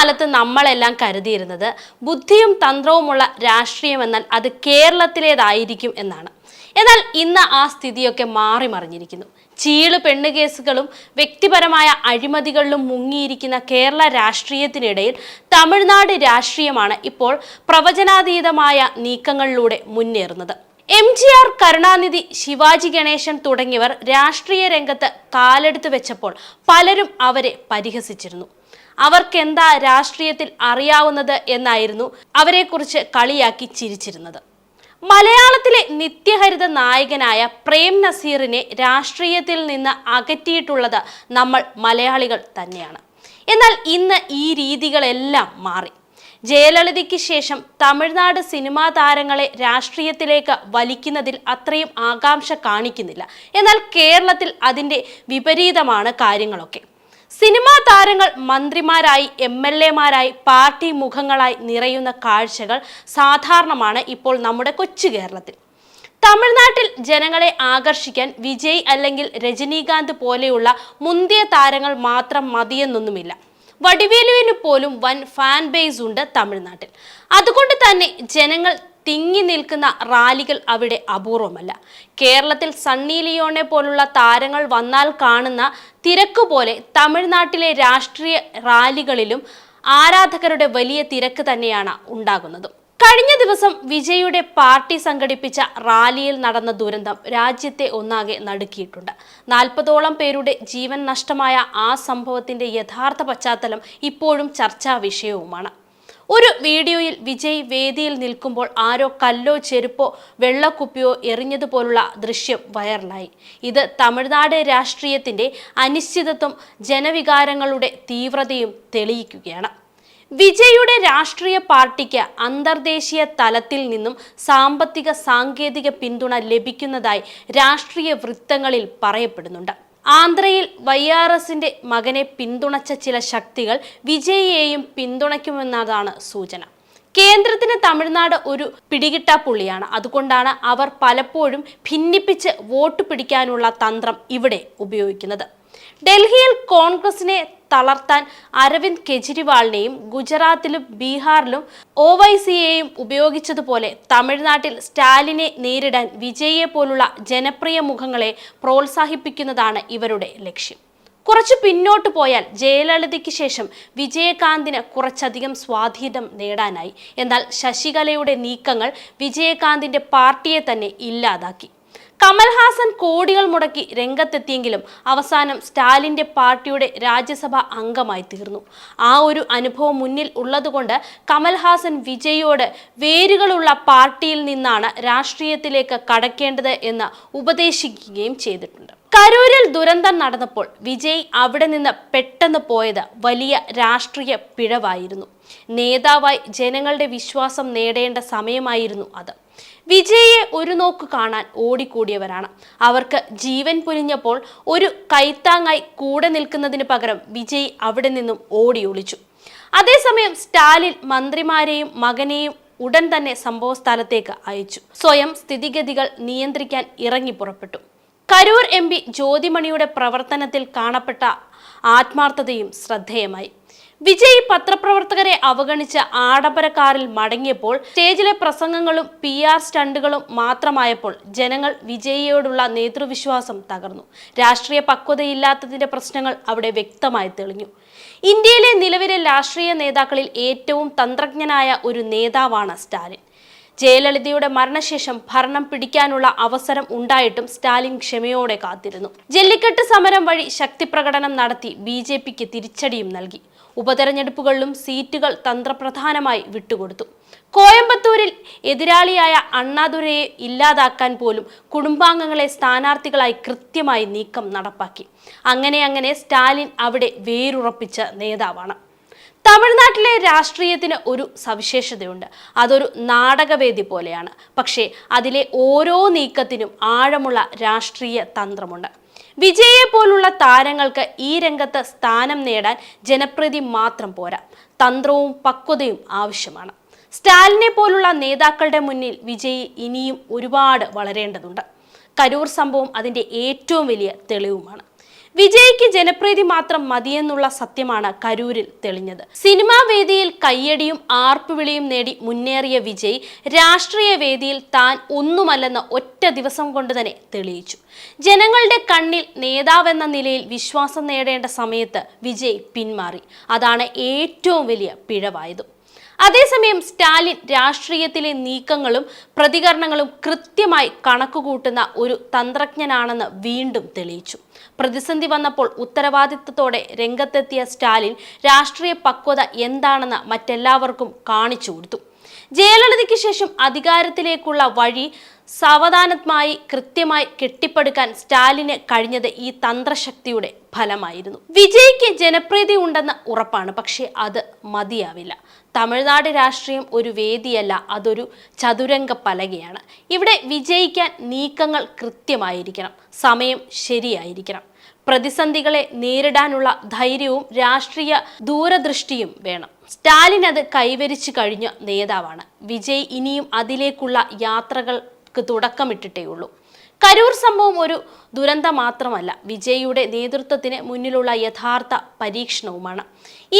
കാലത്ത് നമ്മളെല്ലാം കരുതിയിരുന്നത് ബുദ്ധിയും തന്ത്രവുമുള്ള രാഷ്ട്രീയം എന്നാൽ അത് കേരളത്തിലേതായിരിക്കും എന്നാണ്. എന്നാൽ ഇന്ന് ആ സ്ഥിതിയൊക്കെ മാറി മറിഞ്ഞിരിക്കുന്നു. ചീൾ പെണ്ണ് കേസുകളും വ്യക്തിപരമായ അഴിമതികളിലും മുങ്ങിയിരിക്കുന്ന കേരള രാഷ്ട്രീയത്തിനിടയിൽ തമിഴ്നാട് രാഷ്ട്രീയമാണ് ഇപ്പോൾ പ്രവചനാതീതമായ നീക്കങ്ങളിലൂടെ മുന്നേറുന്നത്. M G R Karunanidhi Sivaji Ganesan തുടങ്ങിയവർ രാഷ്ട്രീയ രംഗത്ത് കാലെടുത്ത് വെച്ചപ്പോൾ പലരും അവരെ പരിഹസിച്ചിരുന്നു. അവർക്കെന്താ രാഷ്ട്രീയത്തിൽ അറിയാവുന്നത് എന്നായിരുന്നു അവരെക്കുറിച്ച് കളിയാക്കി ചിരിച്ചിരുന്നത്. മലയാളത്തിലെ നിത്യഹരിത നായകനായ പ്രേം നസീറിനെ രാഷ്ട്രീയത്തിൽ നിന്ന് അകറ്റിയിട്ടുള്ളത് നമ്മൾ മലയാളികൾ തന്നെയാണ്. എന്നാൽ ഇന്ന് ഈ രീതികളെല്ലാം മാറി. ജയലളിതയ്ക്ക് ശേഷം തമിഴ്നാട് സിനിമാ താരങ്ങളെ രാഷ്ട്രീയത്തിലേക്ക് വലിക്കുന്നതിൽ അത്രയും ആകാംക്ഷ കാണിക്കുന്നില്ല. എന്നാൽ കേരളത്തിൽ അതിന്റെ വിപരീതമാണ് കാര്യങ്ങളൊക്കെ. സിനിമാ താരങ്ങൾ മന്ത്രിമാരായി എം എൽ എമാരായി പാർട്ടി മുഖങ്ങളായി നിറയുന്ന കാഴ്ചകൾ സാധാരണമാണ് ഇപ്പോൾ നമ്മുടെ കൊച്ചു കേരളത്തിൽ. തമിഴ്നാട്ടിൽ ജനങ്ങളെ ആകർഷിക്കാൻ വിജയ് അല്ലെങ്കിൽ രജനീകാന്ത് പോലെയുള്ള മുന്തിയ താരങ്ങൾ മാത്രം മതിയെന്നൊന്നുമില്ല. വടിവേലുവിന് പോലും വൻ ഫാൻ ബേസ് ഉണ്ട് തമിഴ്നാട്ടിൽ. അതുകൊണ്ട് തന്നെ ജനങ്ങൾ തിങ്ങി നിൽക്കുന്ന റാലികൾ അവിടെ അപൂർവമല്ല. കേരളത്തിൽ സണ്ണി ലിയോണെ പോലുള്ള താരങ്ങൾ വന്നാൽ കാണുന്ന തിരക്ക് പോലെ തമിഴ്നാട്ടിലെ രാഷ്ട്രീയ റാലികളിലും ആരാധകരുടെ വലിയ തിരക്ക് തന്നെയാണ് ഉണ്ടാകുന്നത്. കഴിഞ്ഞ ദിവസം വിജയുടെ പാർട്ടി സംഘടിപ്പിച്ച റാലിയിൽ നടന്ന ദുരന്തം രാജ്യത്തെ ഒന്നാകെ നടുക്കിയിട്ടുണ്ട്. നാൽപ്പതോളം പേരുടെ ജീവൻ നഷ്ടമായ ആ സംഭവത്തിന്റെ യഥാർത്ഥ പശ്ചാത്തലം ഇപ്പോഴും ചർച്ചാ വിഷയവുമാണ്. ഒരു വീഡിയോയിൽ വിജയ് വേദിയിൽ നിൽക്കുമ്പോൾ ആരോ കല്ലോ ചെരുപ്പോ വെള്ളക്കുപ്പിയോ എറിഞ്ഞതുപോലുള്ള ദൃശ്യം വൈറലായി. ഇത് തമിഴ്നാട് രാഷ്ട്രീയത്തിന്റെ അനിശ്ചിതത്വം ജനവികാരങ്ങളുടെ തീവ്രതയും തെളിയിക്കുകയാണ്. വിജയുടെ രാഷ്ട്രീയ പാർട്ടിക്ക് അന്തർദേശീയ തലത്തിൽ നിന്നും സാമ്പത്തിക സാങ്കേതിക പിന്തുണ ലഭിക്കുന്നതായി രാഷ്ട്രീയ വൃത്തങ്ങളിൽ പറയപ്പെടുന്നുണ്ട്. ആന്ധ്രയിൽ വൈ ആർ എസിന്റെ മകനെ പിന്തുണച്ച ചില ശക്തികൾ വിജയിയെയും പിന്തുണയ്ക്കുമെന്നതാണ് സൂചന. കേന്ദ്രത്തിന് തമിഴ്നാട് ഒരു പിടികിട്ടാപ്പുള്ളിയാണ് അതുകൊണ്ടാണ് അവർ പലപ്പോഴും ഭിന്നിപ്പിച്ച് വോട്ട് പിടിക്കാനുള്ള തന്ത്രം ഇവിടെ ഉപയോഗിക്കുന്നത്. ഡൽഹിയിൽ കോൺഗ്രസിനെ തളർത്താൻ അരവിന്ദ് കെജ്രിവാളിനെയും ഗുജറാത്തിലും ബീഹാറിലും ഒ വൈ ഉപയോഗിച്ചതുപോലെ തമിഴ്നാട്ടിൽ സ്റ്റാലിനെ നേരിടാൻ വിജയെ പോലുള്ള ജനപ്രിയ മുഖങ്ങളെ പ്രോത്സാഹിപ്പിക്കുന്നതാണ് ഇവരുടെ ലക്ഷ്യം. കുറച്ച് പിന്നോട്ട് പോയാൽ ജയലളിതയ്ക്ക് ശേഷം വിജയകാന്തിന് കുറച്ചധികം സ്വാധീനം നേടാനായി. എന്നാൽ ശശികലയുടെ നീക്കങ്ങൾ വിജയകാന്തിന്റെ പാർട്ടിയെ തന്നെ ഇല്ലാതാക്കി. കമൽഹാസൻ കോടികൾ മുടക്കി രംഗത്തെത്തിയെങ്കിലും അവസാനം സ്റ്റാലിന്റെ പാർട്ടിയുടെ രാജ്യസഭ അംഗമായി തീർന്നു. ആ ഒരു അനുഭവം മുന്നിൽ ഉള്ളതുകൊണ്ട് കമൽഹാസൻ വിജയോട് വേരുകളുള്ള പാർട്ടിയിൽ നിന്നാണ് രാഷ്ട്രീയത്തിലേക്ക് കടക്കേണ്ടത് എന്ന് ഉപദേശിക്കുകയും ചെയ്തിട്ടുണ്ട്. കരൂരിൽ ദുരന്തം നടന്നപ്പോൾ വിജയ് അവിടെ നിന്ന് പെട്ടെന്ന് പോയത് വലിയ രാഷ്ട്രീയ പിഴവായിരുന്നു. നേതാവായി ജനങ്ങളുടെ വിശ്വാസം നേടേണ്ട സമയമായിരുന്നു അത്. വിജയെ ഒരു നോക്ക് കാണാൻ ഓടിക്കൂടിയവരാണ്. അവർക്ക് ജീവൻ പൊലിഞ്ഞപ്പോൾ ഒരു കൈത്താങ്ങായി കൂടെ നിൽക്കുന്നതിന് പകരം വിജയ് അവിടെ നിന്നും ഓടി ഒളിച്ചു. അതേസമയം സ്റ്റാലിൻ മന്ത്രിമാരെയും മകനെയും ഉടൻ തന്നെ സംഭവ സ്ഥലത്തേക്ക് അയച്ചു. സ്വയം സ്ഥിതിഗതികൾ നിയന്ത്രിക്കാൻ ഇറങ്ങി പുറപ്പെട്ടു. കരൂർ എം പി ജ്യോതിമണിയുടെ പ്രവർത്തനത്തിൽ കാണപ്പെട്ട ആത്മാർത്ഥതയും ശ്രദ്ധേയമായി. വിജയ് പത്രപ്രവർത്തകരെ അവഗണിച്ച് ആഡംബര കാറിൽ മടങ്ങിയപ്പോൾ സ്റ്റേജിലെ പ്രസംഗങ്ങളും പി ആർ സ്റ്റണ്ടുകളും മാത്രമായപ്പോൾ ജനങ്ങൾ വിജയിയോടുള്ള നേതൃവിശ്വാസം തകർന്നു. രാഷ്ട്രീയ പക്വതയില്ലാത്തതിന്റെ പ്രശ്നങ്ങൾ അവിടെ വ്യക്തമായി തെളിഞ്ഞു. ഇന്ത്യയിലെ നിലവിലെ രാഷ്ട്രീയ നേതാക്കളിൽ ഏറ്റവും തന്ത്രജ്ഞനായ ഒരു നേതാവാണ് സ്റ്റാലിൻ. ജയലളിതയുടെ മരണശേഷം ഭരണം പിടിക്കാനുള്ള അവസരം ഉണ്ടായിട്ടും സ്റ്റാലിൻ ക്ഷമയോടെ കാത്തിരുന്നു. ജല്ലിക്കെട്ട് സമരം വഴി ശക്തിപ്രകടനം നടത്തി ബി ജെ പിക്ക് തിരിച്ചടിയും നൽകി. ഉപതെരഞ്ഞെടുപ്പുകളിലും സീറ്റുകൾ തന്ത്രപ്രധാനമായി വിട്ടുകൊടുത്തു. കോയമ്പത്തൂരിൽ എതിരാളിയായ അണ്ണാദുരയെ ഇല്ലാതാക്കാൻ പോലും കുടുംബാംഗങ്ങളെ സ്ഥാനാർത്ഥികളായി കൃത്യമായി നീക്കം നടപ്പാക്കി. അങ്ങനെ അങ്ങനെ സ്റ്റാലിൻ അവിടെ വേരുറപ്പിച്ച നേതാവാണ്. തമിഴ്നാട്ടിലെ രാഷ്ട്രീയത്തിന് ഒരു സവിശേഷതയുണ്ട്. അതൊരു നാടകവേദി പോലെയാണ്. പക്ഷേ അതിലെ ഓരോ നീക്കത്തിനും ആഴമുള്ള രാഷ്ട്രീയ തന്ത്രമുണ്ട്. വിജയെ പോലുള്ള താരങ്ങൾക്ക് ഈ രംഗത്ത് സ്ഥാനം നേടാൻ ജനപ്രീതി മാത്രം പോരാ. തന്ത്രവും പക്വതയും ആവശ്യമാണ്. സ്റ്റാലിനെ പോലുള്ള നേതാക്കളുടെ മുന്നിൽ വിജയ് ഇനിയും ഒരുപാട് വളരേണ്ടതുണ്ട്. കരൂർ സംഭവം അതിന്റെ ഏറ്റവും വലിയ തെളിവുമാണ്. വിജയ്ക്ക് ജനപ്രീതി മാത്രം മതിയെന്നുള്ള സത്യമാണ് കരൂരിൽ തെളിഞ്ഞത്. സിനിമാ വേദിയിൽ കയ്യടിയും ആർപ്പുവിളിയും നേടി മുന്നേറിയ വിജയ് രാഷ്ട്രീയ വേദിയിൽ താൻ ഒന്നുമല്ലെന്ന് ഒറ്റ ദിവസം കൊണ്ട് തന്നെ തെളിയിച്ചു. ജനങ്ങളുടെ കണ്ണിൽ നേതാവെന്ന നിലയിൽ വിശ്വാസം നേടേണ്ട സമയത്ത് വിജയ് പിന്മാറി. അതാണ് ഏറ്റവും വലിയ പിഴവായതും. അതേസമയം സ്റ്റാലിൻ രാഷ്ട്രീയത്തിലെ നീക്കങ്ങളും പ്രതികരണങ്ങളും കൃത്യമായി കണക്കുകൂട്ടുന്ന ഒരു തന്ത്രജ്ഞനാണെന്ന് വീണ്ടും തെളിയിച്ചു. പ്രതിസന്ധി വന്നപ്പോൾ ഉത്തരവാദിത്തത്തോടെ രംഗത്തെത്തിയ സ്റ്റാലിൻ രാഷ്ട്രീയ പക്വത എന്താണെന്ന് മറ്റെല്ലാവർക്കും കാണിച്ചു കൊടുത്തു. ജയലളിതയ്ക്ക് ശേഷം അധികാരത്തിലേക്കുള്ള വഴി സാവധാനമായി കൃത്യമായി കെട്ടിപ്പടുക്കാൻ സ്റ്റാലിന് കഴിഞ്ഞത് ഈ തന്ത്രശക്തിയുടെ ഫലമായിരുന്നു. വിജയ്ക്ക് ജനപ്രീതി ഉണ്ടെന്ന ഉറപ്പാണ് പക്ഷേ അത് മതിയാവില്ല. തമിഴ്നാട് രാഷ്ട്രീയം ഒരു വേദിയല്ല അതൊരു ചതുരംഗ പലകയാണ്. ഇവിടെ വിജയിക്കാൻ നീക്കങ്ങൾ കൃത്യമായിരിക്കണം സമയം ശരിയായിരിക്കണം. പ്രതിസന്ധികളെ നേരിടാനുള്ള ധൈര്യവും രാഷ്ട്രീയ ദൂരദൃഷ്ടിയും വേണം. സ്റ്റാലിൻ അത് കൈവരിച്ചു കഴിഞ്ഞ നേതാവാണ്. വിജയ് ഇനിയും അതിലേക്കുള്ള യാത്രകൾക്ക് തുടക്കമിട്ടിട്ടേ ഉള്ളൂ കരൂർ സംഭവം ഒരു ദുരന്തം മാത്രമല്ല വിജയിയുടെ നേതൃത്വത്തിന് മുന്നിലുള്ള യഥാർത്ഥ പരീക്ഷണവുമാണ്.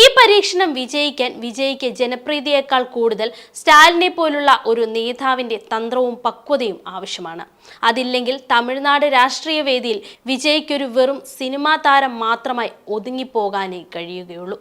ഈ പരീക്ഷണം വിജയിക്കാൻ വിജയിക്ക് ജനപ്രീതിയേക്കാൾ കൂടുതൽ സ്റ്റാലിനെ പോലുള്ള ഒരു നേതാവിന്റെ തന്ത്രവും പക്വതയും ആവശ്യമാണ്. അതില്ലെങ്കിൽ തമിഴ്നാട് രാഷ്ട്രീയ വേദിയിൽ വിജയ്ക്കൊരു വെറും സിനിമാ താരം മാത്രമായി ഒതുങ്ങിപ്പോകാനേ കഴിയുകയുള്ളൂ.